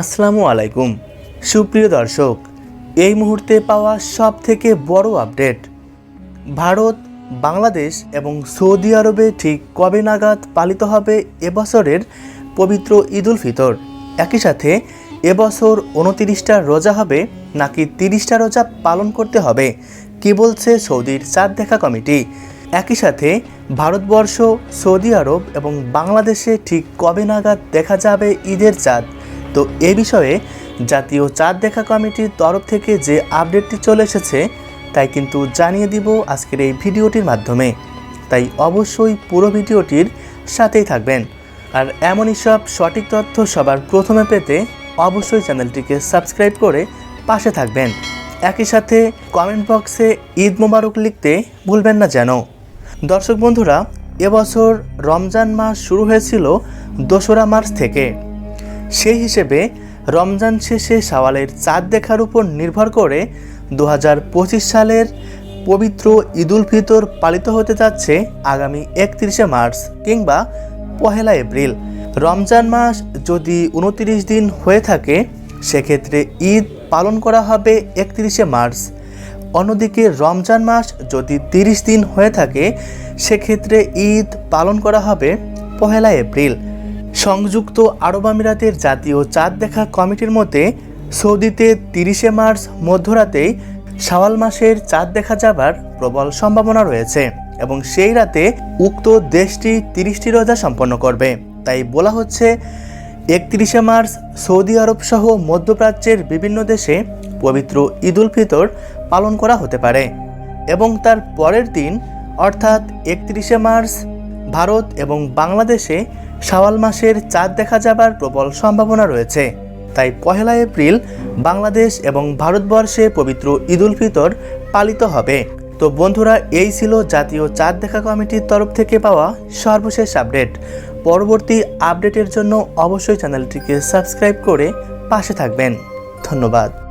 আসসালামু আলাইকুম। সুপ্রিয় দর্শক, এই মুহূর্তে পাওয়া সব থেকে বড় আপডেট। ভারত, বাংলাদেশ এবং সৌদি আরবে ঠিক কবে নাগাদ পালিত হবে এবছরের পবিত্র ঈদুল ফিতর? একই সাথে এবছর উনতিরিশটা রোজা হবে নাকি তিরিশটা রোজা পালন করতে হবে? কি বলছে সৌদির চাঁদ দেখা কমিটি? একই সাথে ভারতবর্ষ, সৌদি আরব এবং বাংলাদেশে ঠিক কবে নাগাদ দেখা যাবে ঈদের চাঁদ? তো এ বিষয়ে জাতীয় চাঁদ দেখা কমিটির তরফ থেকে যে আপডেটটি চলে এসেছে, তাই কিন্তু জানিয়ে দিব আজকের এই ভিডিওটির মাধ্যমে। তাই অবশ্যই পুরো ভিডিওটির সাথেই থাকবেন। আর এমনই সব সঠিক তথ্য সবার প্রথমে পেতে অবশ্যই চ্যানেলটিকে সাবস্ক্রাইব করে পাশে থাকবেন। একই সাথে কমেন্ট বক্সে ঈদ মোবারক লিখতে ভুলবেন না যেন। দর্শক বন্ধুরা, এবছর রমজান মাস শুরু হয়েছিল দোসরা মার্চ থেকে। সেই হিসেবে রমজান শেষে শাওয়ালের চাঁদ দেখার উপর নির্ভর করে দু হাজার পঁচিশ সালের পবিত্র ঈদুল ফিতর পালিত হতে যাচ্ছে আগামী একত্রিশে মার্চ কিংবা পহেলা এপ্রিল। রমজান মাস যদি উনত্রিশ দিন হয়ে থাকে, সেক্ষেত্রে ঈদ পালন করা হবে একত্রিশে মার্চ। অন্যদিকে রমজান মাস যদি তিরিশ দিন হয়ে থাকে, সেক্ষেত্রে ঈদ পালন করা হবে পহেলা এপ্রিল। সংযুক্ত আরব আমিরাতের জাতীয় চাঁদ দেখা কমিটির মতে, সৌদিতে তিরিশে মার্চ মধ্যরাতেই শাওয়াল মাসের চাঁদ দেখা যাবার প্রবল সম্ভাবনা রয়েছে এবং সেই রাতে উক্ত দেশটি তিরিশটি রোজা সম্পন্ন করবে। তাই বলা হচ্ছে, একত্রিশে মার্চ সৌদি আরব সহ মধ্যপ্রাচ্যের বিভিন্ন দেশে পবিত্র ঈদুল ফিতর পালন করা হতে পারে এবং তার পরের দিন, অর্থাৎ একত্রিশে মার্চ, ভারত এবং বাংলাদেশে শাওয়াল মাসের চাঁদ দেখা যাবার প্রবল সম্ভাবনা রয়েছে। তাই পহেলা এপ্রিল বাংলাদেশ এবং ভারতবর্ষে পবিত্র ঈদুল ফিতর পালিত হবে। তো বন্ধুরা, এই ছিল জাতীয় চাঁদ দেখা কমিটির তরফ থেকে পাওয়া সর্বশেষ আপডেট। পরবর্তী আপডেটের জন্য অবশ্যই চ্যানেলটিকে সাবস্ক্রাইব করে পাশে থাকবেন। ধন্যবাদ।